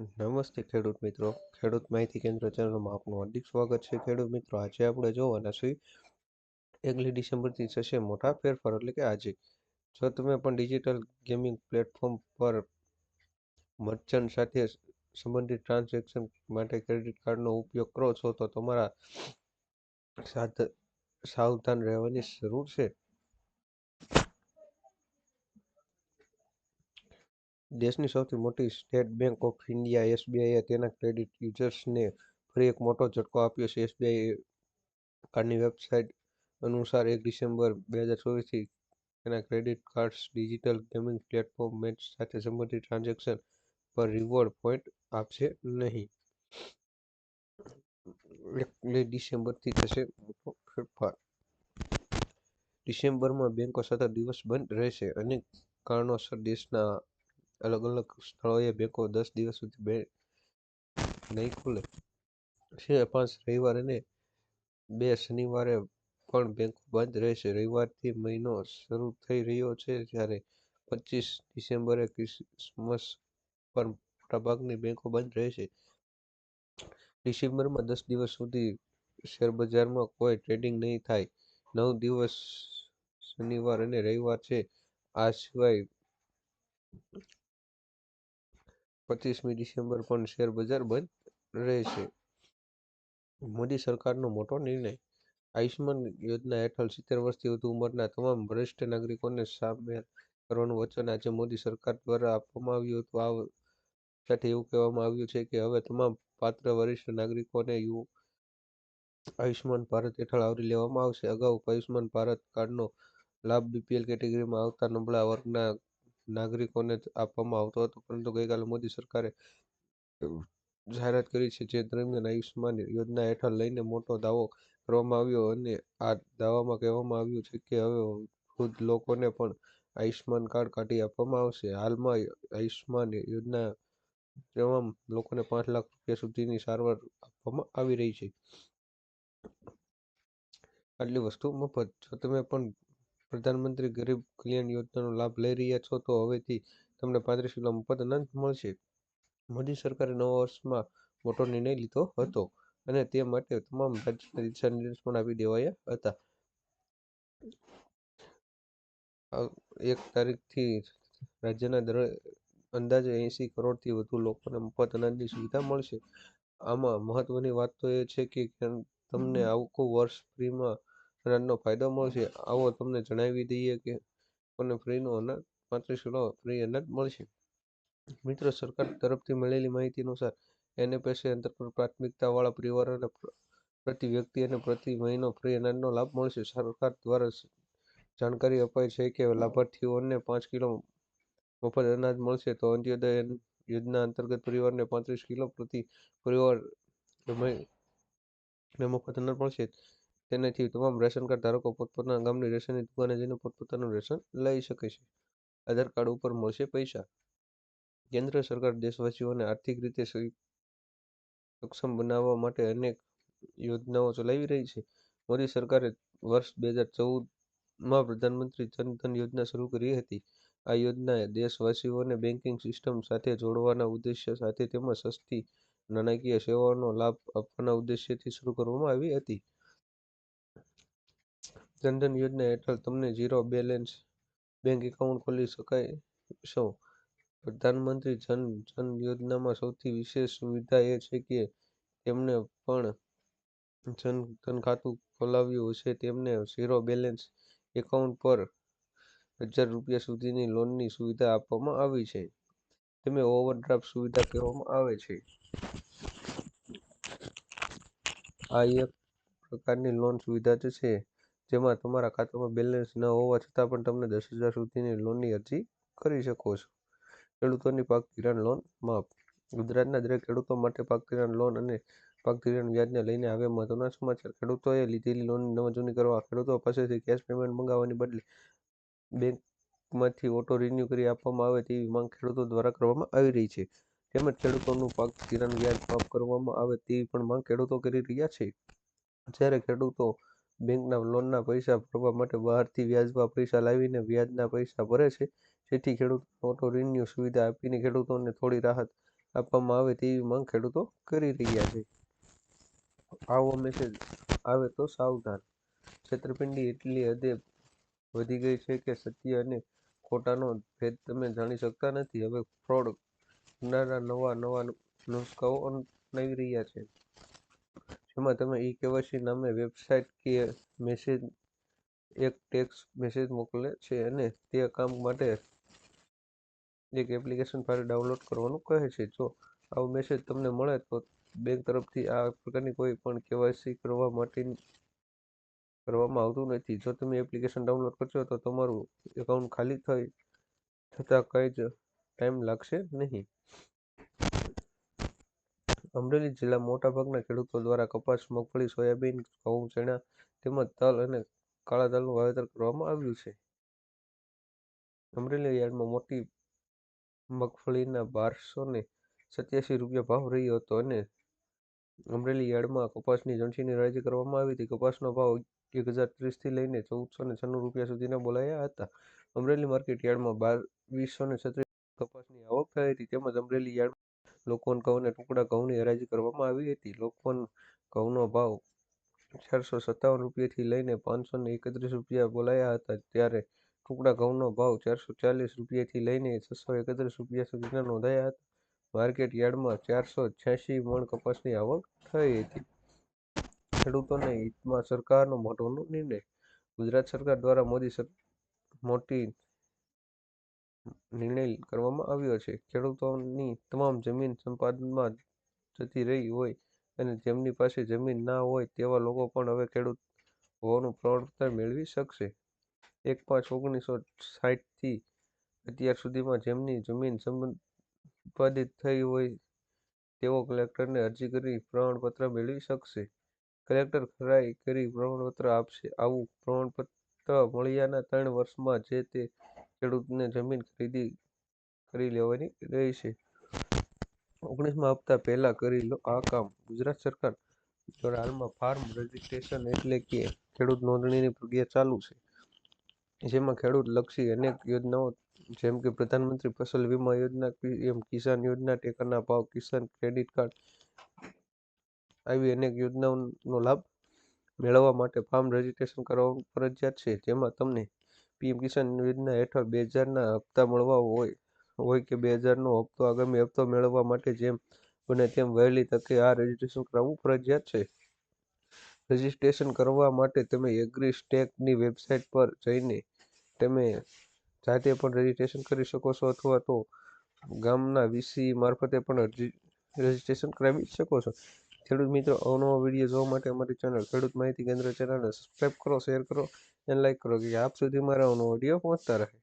નમસ્તે ખેડૂત મિત્રો. ખેડૂત માહિતી કેન્દ્ર ચેનલમાં આપનું હાર્દિક સ્વાગત છે. ખેડૂત મિત્રો, આજે આપણે જોવાના છીએ એકલી ડિસેમ્બરથી થશે મોટા ફેરફાર એટલે કે આજે. જો તમે પણ ડિજિટલ ગેમિંગ પ્લેટફોર્મ પર મર્ચન્ટ સાથે સંબંધિત ટ્રાન્ઝેક્શન માટે ક્રેડિટ કાર્ડનો ઉપયોગ કરો છો, તો તમારા સાવધાન રહેવાની જરૂર છે. દેશની સૌથી મોટી સ્ટેટ બેંક ઓફ ઇન્ડિયા, એસબીઆઈએ, તેના ક્રેડિટ યુઝર્સને ફરી એક મોટો ઝટકો આપ્યો છે. એસબીઆઈ કાર્ડની વેબસાઇટ અનુસાર એક ડિસેમ્બર બે હજાર ચોવીસથી તેના credit cards digital gaming platform match સાથે સંબંધિત ટ્રાન્ઝેક્શન પર રિવોર્ડ પોઈન્ટ આપશે નહીં. એટલે ડિસેમ્બરથી થશે મોટો ફેરફાર. ડિસેમ્બરમાં બેંકો સતત દિવસ બંધ રહેશે. અનેક કારણોસર દેશના અલગ અલગ સ્થળોએ બેંકો દસ દિવસ સુધી બે નહીં ખુલે. છે પાંચ રવિવાર અને બે શનિવારે પણ બેંકો બંધ રહેશે. રવિવારથી મહિનો શરૂ થઈ રહ્યો છે જ્યારે પચીસ ડિસેમ્બરે ક્રિસમસ પર મોટાભાગની બેંકો બંધ રહેશે. ડિસેમ્બરમાં દસ દિવસ સુધી શેરબજારમાં કોઈ ટ્રેડિંગ નહીં થાય. નવ દિવસ શનિવાર અને રવિવાર છે. આ સિવાય પચીસમી ડિસેમ્બર પણ શેર બજાર બંધ રહેશે. મોદી સરકારનો મોટો નિર્ણય આયુષ્માન યોજના હેઠળ સિત્તેર વર્ષથી વધુ ઉંમરના તમામ વરિષ્ઠ નાગરિકોને સામેલ કરવાનું વચન આજે મોદી સરકાર દ્વારા આપવામાં આવ્યું હતું. આ સાથે એવું કહેવામાં આવ્યું છે કે હવે તમામ પાત્ર વરિષ્ઠ નાગરિકોને યુ આયુષ્માન ભારત હેઠળ આવરી લેવામાં આવશે. અગાઉ આયુષ્માન ભારત કાર્ડનો લાભ બીપીએલ કેટેગરીમાં આવતા નબળા વર્ગના નાગરિકોને આપવામાં આવતો હતો. પરંતુ ગઈકાલે મોદી સરકારે જાહેરાત કરી છે જે દરમિયાન આયુષ્માન યોજના હેઠળ લઈને મોટો દાવો કરવામાં આવ્યો અને આ દાવામાં કહેવામાં આવ્યું છે કે હવે વૃદ્ધ લોકોને પણ આયુષ્માન કાર્ડ કાઢી આપવામાં આવશે. હાલમાં આયુષ્માન યોજના તમામ લોકોને પાંચ લાખ રૂપિયા સુધીની સારવાર આપવામાં આવી રહી છે. આટલી વસ્તુ મફત. જો તમે પણ પ્રધાનમંત્રી ગરીબ કલ્યાણ યોજનાનો લાભ લઈ રહ્યા છો, તો હવેથી તમને પાંત્રીસ કિલો મફત અનાજ મળશે. મોદી સરકારે નવા વર્ષમાં મોટો નિર્ણય લીધો હતો અને તે માટે તમામ રાજ્યના દિશા નિર્દેશ પણ આપી દેવાયા હતા. એક તારીખથી રાજ્યના દર અંદાજે એંસી કરોડથી વધુ લોકોને મફત અનાજની સુવિધા મળશે. આમાં મહત્વની વાત તો એ છે કે તમને આખું વર્ષ ફ્રીમાં અનાજનો ફાયદો મળશે આવો તમને જણાવી દઈએ કે તમને ફ્રીનો અનાજ પાંત્રીસ કિલો ફ્રી અનાજ મળશે. મિત્રો સરકાર તરફથી મળેલી માહિતી અનુસાર એનએફએસએ અંતર્ગત પ્રાથમિકતાવાળા પરિવારોને પ્રતિ વ્યક્તિ અને પ્રતિ મહિનો ફ્રી અનાજનો લાભ મળશે. સરકાર દ્વારા જાણકારી અપાઈ છે કે લાભાર્થીઓને પાંચ કિલો મફત અનાજ મળશે તો અંત્યોદય યોજના અંતર્ગત પરિવારને પાંત્રીસ કિલો પ્રતિ પરિવાર મફત અનાજ મળશે. તેનાથી તમામ રેશન કાર્ડ ધારકો પોતપોતાના ગામની રેશનની દુકાને જઈને પોતપોતાનું રેશન લઈ શકે છે. આધાર કાર્ડ ઉપર મળશે પૈસા. કેન્દ્ર સરકાર દેશવાસીઓને આર્થિક રીતે સક્ષમ બનાવવા માટે અનેક યોજનાઓ ચલાવી રહી છે. મોદી સરકારે વર્ષ બે હજાર ચૌદમાં પ્રધાનમંત્રી જન ધન યોજના શરૂ કરી હતી. આ યોજનાએ દેશવાસીઓને બેન્કિંગ સિસ્ટમ સાથે જોડવાના ઉદ્દેશ્ય સાથે તેમજ સસ્તી નાણાકીય સેવાઓનો લાભ આપવાના ઉદ્દેશ્યથી શરૂ કરવામાં આવી હતી. જનધન યોજના હેઠળ તમને ઝીરો બેલેન્સ બેંક એકાઉન્ટ ખોલી શકાય છો. પ્રધાનમંત્રી જન જન યોજનામાં સૌથી વિશેષ સુવિધા એ છે કે તેમને પણ જન ધન ખાતું ખોલાવ્યું હશે. તેમને ઝીરો બેલેન્સ એકાઉન્ટ પર હજાર રૂપિયા સુધીની લોનની સુવિધા આપવામાં આવી છે. તેને ઓવરડ્રાફ્ટ સુવિધા કહેવામાં આવે છે. આ એક પ્રકારની લોન સુવિધા જ છે. જેમાં તમારા ખાતામાં બેલેન્સ ન હોવા છતાં પણ તમને દસ હજાર સુધીની લોનની અરજી કરી શકો છો. ખેડૂતોની પાક ધિરાણ લોન માફ. ગુજરાતના દરેક ખેડૂતો માટે પાક ધિરાણ લોન અને પાક ધિરાણ વ્યાજને લઈને આવે મહત્વના સમાચાર. ખેડૂતોએ લીધેલી લોનની નવાજૂની કરવા ખેડૂતો પાસેથી કેશ પેમેન્ટ મંગાવવાની બદલે બેંકમાંથી ઓટો રિન્યુ કરી આપવામાં આવે તેવી માંગ ખેડૂતો દ્વારા કરવામાં આવી રહી છે. તેમજ ખેડૂતોનું પાક ધિરાણ વ્યાજ માફ કરવામાં આવે તેવી પણ માંગ ખેડૂતો કરી રહ્યા છે. જ્યારે ખેડૂતો બેંકના લોનના પૈસા ભરવા માટે બહારથી વ્યાજમાં પૈસા લાવીને વ્યાજના પૈસા ભરે છે. જેથી ખેડૂતો ઓટો ઋણની સુવિધા આપીને ખેડૂતોને થોડી રાહત આપવામાં આવે તેવી માંગ ખેડૂતો કરી રહ્યા છે. આવો મેસેજ આવે તો સાવધાન. છેતરપિંડી એટલી હદે વધી ગઈ છે કે સત્ય અને ખોટાનો ભેદ તમે જાણી શકતા નથી. હવે ફ્રોડ કરનારા નવા નવા નુસ્ખાઓ અપનાવી રહ્યા છે. જેમાં તમે ઈ કેવાયસી નામે વેબસાઇટ કે મેસેજ એક ટેક્સ્ટ મેસેજ મોકલે છે અને તે કામ માટે એક એપ્લિકેશન ફાઇલ ડાઉનલોડ કરવાનું કહે છે. જો આવો મેસેજ તમને મળે તો બેંક તરફથી આ પ્રકારની કોઈ પણ કેવાયસી કરવા માટે કરવામાં આવતું નથી. જો તમે એપ્લિકેશન ડાઉનલોડ કરશો તો તમારું એકાઉન્ટ ખાલી થઈ થતાં કંઈ જ ટાઈમ લાગશે નહીં. અમરેલી જિલ્લા મોટાભાગના ખેડૂતો દ્વારા કપાસ, મગફળી, સોયાબીન, ઘઉં ચણા તેમજ તલ અને કાળા તલનું વાવેતર કરવામાં આવ્યું છે. અમરેલી યાર્ડમાં મોટી મગફળીના બારસો ને સત્યાસી રૂપિયા ભાવ રહ્યો હતો અને અમરેલી યાર્ડમાં કપાસની જણસીની હરાજી કરવામાં આવી હતી. કપાસનો ભાવ એક હજાર ત્રીસથી લઈને ચૌદસો ને છન્નું રૂપિયા સુધીના બોલાયા હતા. અમરેલી માર્કેટ યાર્ડમાં બાવીસો ને છત્રીસ કપાસની આવક થઈ હતી તેમજ અમરેલી યાર્ડમાં લોકવન ઘઉં ટુકડા ઘઉંની હરાજી કરવામાં આવી હતી. લોકોન ઘઉંનો ભાવ ચારસો સત્તાવન રૂપિયાથી લઈને પાંચસો ને એકત્રીસ રૂપિયા બોલાયા હતા. ત્યારે ટુકડા ઘઉંનો ભાવ ચારસો ચાલીસ રૂપિયાથી લઈને છસો એકત્રીસ રૂપિયા સુધીના નોંધાયા હતા. માર્કેટ યાર્ડમાં ચારસો છ્યાસી મણ કપાસની આવક થઈ હતી. ખેડૂતોને હિતમાં સરકારનો મોટો નિર્ણય. ગુજરાત સરકાર દ્વારા મોદી મોટી નિર્ણય કરવામાં આવ્યો છે. ખેડૂતોની તમામ જમીન સંપાદનમાં જતી રહી હોય અને જેમની પાસે જમીન ના હોય તેવા લોકો પણ હવે ખેડૂત હોવાનું પ્રમાણપત્ર મેળવી શકશે. એક પાંચ ઓગણીસો સાઠથી અત્યાર સુધીમાં જેમની જમીન સંપાદિત થઈ હોય તેઓ કલેક્ટરને અરજી કરી પ્રમાણપત્ર મેળવી શકશે. કલેક્ટર ખરાઈ કરી પ્રમાણપત્ર આપશે. આવું પ્રમાણપત્ર મળ્યાના ત્રણ વર્ષમાં જે તે ખેડૂતને જમીન ખરીદી કરી લેવાની રહેશે ઓગણીસમાં હપ્તા પહેલા કરી લો આ કામ. ગુજરાત સરકાર દ્વારા હાલમાં ફાર્મ રજીસ્ટ્રેશન એટલે કે ખેડૂત નોંધણીની પ્રક્રિયા ચાલુ છે. જેમાં ખેડૂત લક્ષી અનેક યોજનાઓ, જેમ કે પ્રધાનમંત્રી ફસલ વીમા યોજના, પીએમ કિસાન યોજના, ટેકાના ભાવ, કિસાન ક્રેડિટ કાર્ડ આવી અનેક યોજનાઓનો લાભ મેળવવા માટે ફાર્મ રજીસ્ટ્રેશન કરાવવાનું ફરજિયાત છે. જેમાં તમને પીએમ કિસાન યોજના હેઠળ બે હજારના હપ્તા મળવા હોય હોય કે બે હજારનો હપ્તો આગામી હપ્તો મેળવવા માટે જેમ બને તેમ વહેલી તકે આ રજીસ્ટ્રેશન કરાવવું ફરજિયાત છે. રજીસ્ટ્રેશન કરવા માટે તમે એગ્રી સ્ટેકની વેબસાઇટ પર જઈને તમે જાતે પણ રજીસ્ટ્રેશન કરી શકો છો અથવા તો ગામના વીસી મારફતે પણ રજીસ્ટ્રેશન કરાવી શકો છો. ખેડૂત મિત્રો, અવનવો વીડિયો જોવા માટે અમારી ચેનલ ખેડૂત માહિતી કેન્દ્ર ચેનલને સબસ્ક્રાઈબ કરો શેર કરો અને લાઈક કરો, કે આપ સુધી મારા અવનવો વીડિયો પહોંચતા રહે.